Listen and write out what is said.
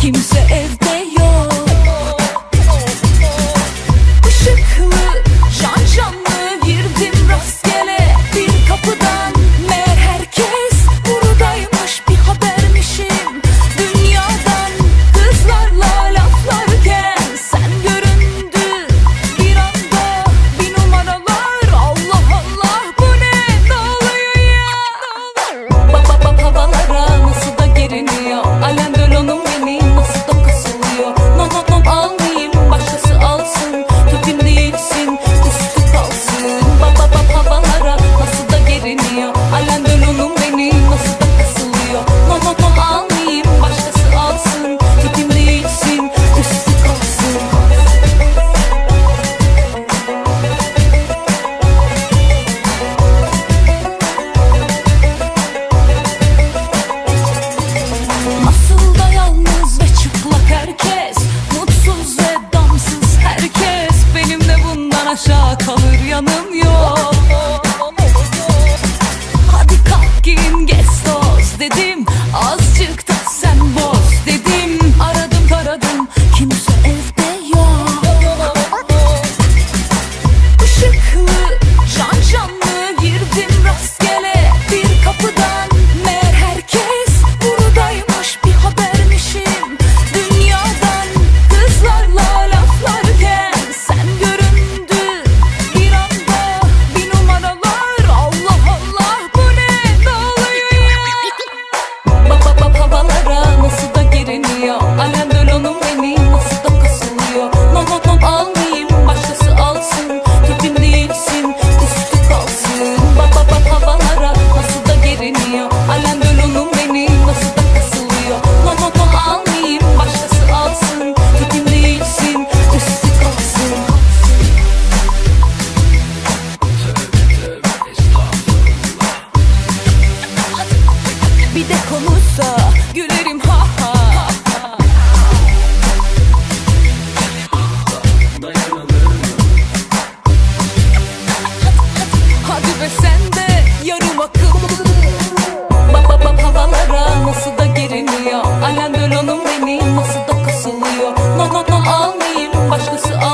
Kimse evde yok. aşağı kalır yanım yok. Hadi kalk giyin geç toz dedim. Azıcık da you. I Almayayım başkası al